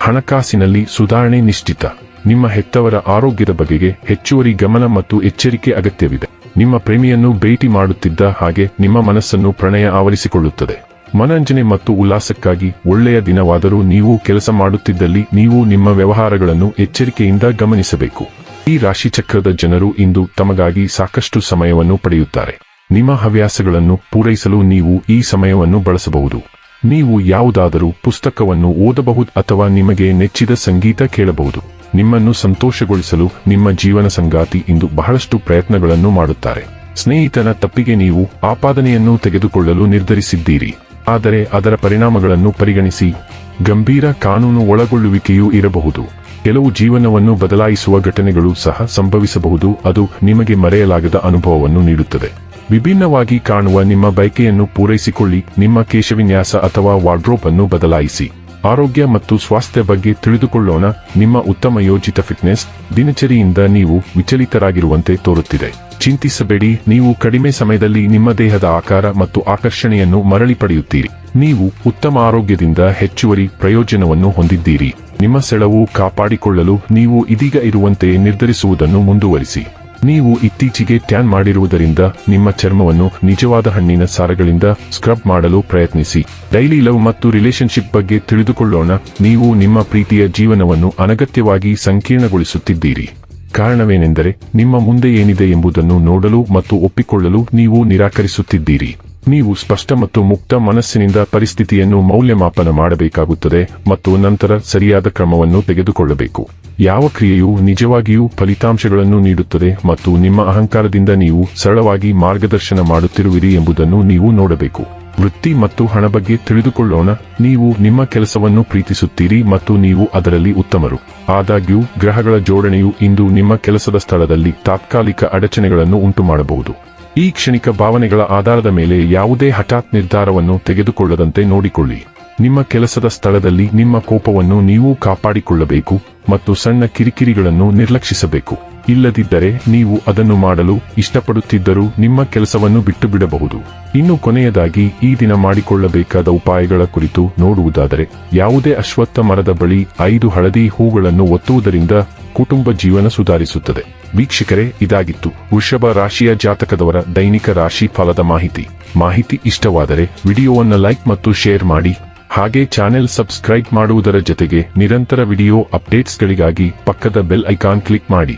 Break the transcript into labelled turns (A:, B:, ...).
A: ಹಣಕಾಸಿನಲ್ಲಿ ಸುಧಾರಣೆ ನಿಶ್ಚಿತ. ನಿಮ್ಮ ಹೆತ್ತವರ ಆರೋಗ್ಯದ ಬಗೆಗೆ ಹೆಚ್ಚುವರಿ ಗಮನ ಮತ್ತು ಎಚ್ಚರಿಕೆ ಅಗತ್ಯವಿದೆ. ನಿಮ್ಮ ಪ್ರೇಮಿಯನ್ನು ಭೇಟಿ ಮಾಡುತ್ತಿದ್ದ ಹಾಗೆ ನಿಮ್ಮ ಮನಸ್ಸನ್ನು ಪ್ರಣಯ ಆವರಿಸಿಕೊಳ್ಳುತ್ತದೆ. ಮನರಂಜನೆ ಮತ್ತು ಉಲ್ಲಾಸಕ್ಕಾಗಿ ಒಳ್ಳೆಯ ದಿನವಾದರೂ ನೀವು ಕೆಲಸ ಮಾಡುತ್ತಿದ್ದಲ್ಲಿ ನೀವು ನಿಮ್ಮ ವ್ಯವಹಾರಗಳನ್ನು ಎಚ್ಚರಿಕೆಯಿಂದ ಗಮನಿಸಬೇಕು. ಈ ರಾಶಿಚಕ್ರದ ಜನರು ಇಂದು ತಮಗಾಗಿ ಸಾಕಷ್ಟು ಸಮಯವನ್ನು ಪಡೆಯುತ್ತಾರೆ. ನಿಮ್ಮ ಹವ್ಯಾಸಗಳನ್ನು ಪೂರೈಸಲು ನೀವು ಈ ಸಮಯವನ್ನು ಬಳಸಬಹುದು. ನೀವು ಯಾವುದಾದರೂ ಪುಸ್ತಕವನ್ನು ಓದಬಹುದು ಅಥವಾ ನಿಮಗೆ ನೆಚ್ಚಿದ ಸಂಗೀತ ಕೇಳಬಹುದು. ನಿಮ್ಮನ್ನು ಸಂತೋಷಗೊಳಿಸಲು ನಿಮ್ಮ ಜೀವನ ಸಂಗಾತಿ ಇಂದು ಬಹಳಷ್ಟು ಪ್ರಯತ್ನಗಳನ್ನು ಮಾಡುತ್ತಾರೆ. ಸ್ನೇಹಿತನ ತಪ್ಪಿಗೆ ನೀವು ಆಪಾದನೆಯನ್ನು ತೆಗೆದುಕೊಳ್ಳಲು ನಿರ್ಧರಿಸಿದ್ದೀರಿ. ಆದರೆ ಅದರ ಪರಿಣಾಮಗಳನ್ನು ಪರಿಗಣಿಸಿ. ಗಂಭೀರ ಕಾನೂನು ಒಳಗೊಳ್ಳುವಿಕೆಯೂ ಇರಬಹುದು. ಕೆಲವು ಜೀವನವನ್ನು ಬದಲಾಯಿಸುವ ಘಟನೆಗಳು ಸಹ ಸಂಭವಿಸಬಹುದು. ಅದು ನಿಮಗೆ ಮರೆಯಲಾಗದ ಅನುಭವವನ್ನು ನೀಡುತ್ತದೆ. ವಿಭಿನ್ನವಾಗಿ ಕಾಣುವ ನಿಮ್ಮ ಬಯಕೆಯನ್ನು ಪೂರೈಸಿಕೊಳ್ಳಿ, ನಿಮ್ಮ ಕೇಶವಿನ್ಯಾಸ ಅಥವಾ ವಾರ್ಡ್ರೋಪ್ ಅನ್ನು ಬದಲಾಯಿಸಿ. ಆರೋಗ್ಯ ಮತ್ತು ಸ್ವಾಸ್ಥ್ಯ ಬಗ್ಗೆ ತಿಳಿದುಕೊಳ್ಳೋಣ, ನಿಮ್ಮ ಉತ್ತಮ ಯೋಜಿತ ಫಿಟ್ನೆಸ್ ದಿನಚರಿಯಿಂದ ನೀವು ವಿಚಲಿತರಾಗಿರುವಂತೆ ತೋರುತ್ತಿದೆ. ಚಿಂತಿಸಬೇಡಿ, ನೀವು ಕಡಿಮೆ ಸಮಯದಲ್ಲಿ ನಿಮ್ಮ ದೇಹದ ಆಕಾರ ಮತ್ತು ಆಕರ್ಷಣೆಯನ್ನು ಮರಳಿ ಪಡೆಯುತ್ತೀರಿ. ನೀವು ಉತ್ತಮ ಆರೋಗ್ಯದಿಂದ ಹೆಚ್ಚುವರಿ ಪ್ರಯೋಜನವನ್ನು ಹೊಂದಿದ್ದೀರಿ. ನಿಮ್ಮ ಸೆಳವು ಕಾಪಾಡಿಕೊಳ್ಳಲು ನೀವು ಇದೀಗ ಇರುವಂತೆ ನಿರ್ಧರಿಸುವುದನ್ನು ಮುಂದುವರಿಸಿ. ನೀವು ಇತ್ತೀಚೆಗೆ ಟ್ಯಾನ್ ಮಾಡಿರುವುದರಿಂದ ನಿಮ್ಮ ಚರ್ಮವನ್ನು ನಿಜವಾದ ಹಣ್ಣಿನ ಸಾರಗಳಿಂದ ಸ್ಕ್ರಬ್ ಮಾಡಲು ಪ್ರಯತ್ನಿಸಿ. ಡೈಲಿ ಲವ್ ಮತ್ತು ರಿಲೇಶನ್ಶಿಪ್ ಬಗ್ಗೆ ತಿಳಿದುಕೊಳ್ಳೋಣ. ನೀವು ನಿಮ್ಮ ಪ್ರೀತಿಯ ಜೀವನವನ್ನು ಅನಗತ್ಯವಾಗಿ ಸಂಕೀರ್ಣಗೊಳಿಸುತ್ತಿದ್ದೀರಿ. ಕಾರಣವೇನೆಂದರೆ ನಿಮ್ಮ ಮುಂದೆ ಏನಿದೆ ಎಂಬುದನ್ನು ನೋಡಲು ಮತ್ತು ಒಪ್ಪಿಕೊಳ್ಳಲು ನೀವು ನಿರಾಕರಿಸುತ್ತಿದ್ದೀರಿ. ನೀವು ಸ್ಪಷ್ಟ ಮತ್ತು ಮುಕ್ತ ಮನಸ್ಸಿನಿಂದ ಪರಿಸ್ಥಿತಿಯನ್ನು ಮೌಲ್ಯಮಾಪನ ಮಾಡಬೇಕಾಗುತ್ತದೆ ಮತ್ತು ನಂತರ ಸರಿಯಾದ ಕ್ರಮವನ್ನು ತೆಗೆದುಕೊಳ್ಳಬೇಕು. ಯಾವ ಕ್ರಿಯೆಯು ನಿಜವಾಗಿಯೂ ಫಲಿತಾಂಶಗಳನ್ನು ನೀಡುತ್ತದೆ ಮತ್ತು ನಿಮ್ಮ ಅಹಂಕಾರದಿಂದ ನೀವು ಸರಳವಾಗಿ ಮಾರ್ಗದರ್ಶನ ಮಾಡುತ್ತಿರುವಿರಿ ಎಂಬುದನ್ನು ನೀವು ನೋಡಬೇಕು. ವೃತ್ತಿ ಮತ್ತು ಹಣ ಬಗ್ಗೆ ತಿಳಿದುಕೊಳ್ಳೋಣ. ನೀವು ನಿಮ್ಮ ಕೆಲಸವನ್ನು ಪ್ರೀತಿಸುತ್ತೀರಿ ಮತ್ತು ನೀವು ಅದರಲ್ಲಿ ಉತ್ತಮರು. ಆದಾಗ್ಯೂ, ಗ್ರಹಗಳ ಜೋಡಣೆಯು ಇಂದು ನಿಮ್ಮ ಕೆಲಸದ ಸ್ಥಳದಲ್ಲಿ ತಾತ್ಕಾಲಿಕ ಅಡಚಣೆಗಳನ್ನು ಉಂಟುಮಾಡಬಹುದು. ಈ ಕ್ಷಣಿಕ ಭಾವನೆಗಳ ಆಧಾರದ ಮೇಲೆ ಯಾವುದೇ ಹಠಾತ್ ನಿರ್ಧಾರವನ್ನು ತೆಗೆದುಕೊಳ್ಳದಂತೆ ನೋಡಿಕೊಳ್ಳಿ. ನಿಮ್ಮ ಕೆಲಸದ ಸ್ಥಳದಲ್ಲಿ ನಿಮ್ಮ ಕೋಪವನ್ನು ನೀವು ಕಾಪಾಡಿಕೊಳ್ಳಬೇಕು ಮತ್ತು ಸಣ್ಣ ಕಿರಿಕಿರಿಗಳನ್ನು ನಿರ್ಲಕ್ಷಿಸಬೇಕು. ಇಲ್ಲದಿದ್ದರೆ ನೀವು ಅದನ್ನು ಮಾಡಲು ಇಷ್ಟಪಡುತ್ತಿದ್ದರೂ ನಿಮ್ಮ ಕೆಲಸವನ್ನು ಬಿಟ್ಟು ಬಿಡಬಹುದು ಇನ್ನು ಕೊನೆಯದಾಗಿ ಈ ದಿನ ಮಾಡಿಕೊಳ್ಳಬೇಕಾದ ಉಪಾಯಗಳ ಕುರಿತು ನೋಡುವುದಾದರೆ, ಯಾವುದೇ ಅಶ್ವತ್ಥ ಮರದ ಬಳಿ ಐದು ಹಳದಿ ಹೂಗಳನ್ನು ಒತ್ತುವುದರಿಂದ ಕುಟುಂಬ ಜೀವನ ಸುಧಾರಿಸುತ್ತದೆ. ವೀಕ್ಷಕರೇ, ಇದಾಗಿತ್ತು ವೃಷಭ ರಾಶಿಯ ಜಾತಕದವರ ದೈನಿಕ ರಾಶಿ ಫಲದ ಮಾಹಿತಿ. ಮಾಹಿತಿ ಇಷ್ಟವಾದರೆ ವಿಡಿಯೋವನ್ನು ಲೈಕ್ ಮತ್ತು ಶೇರ್ ಮಾಡಿ. ಹಾಗೆ ಚಾನೆಲ್ ಸಬ್ಸ್ಕ್ರೈಬ್ ಮಾಡುವುದರ ಜೊತೆಗೆ ನಿರಂತರ ವಿಡಿಯೋ ಅಪ್ಡೇಟ್ಸ್ಗಳಿಗಾಗಿ ಪಕ್ಕದ ಬೆಲ್ ಐಕಾನ್ ಕ್ಲಿಕ್ ಮಾಡಿ.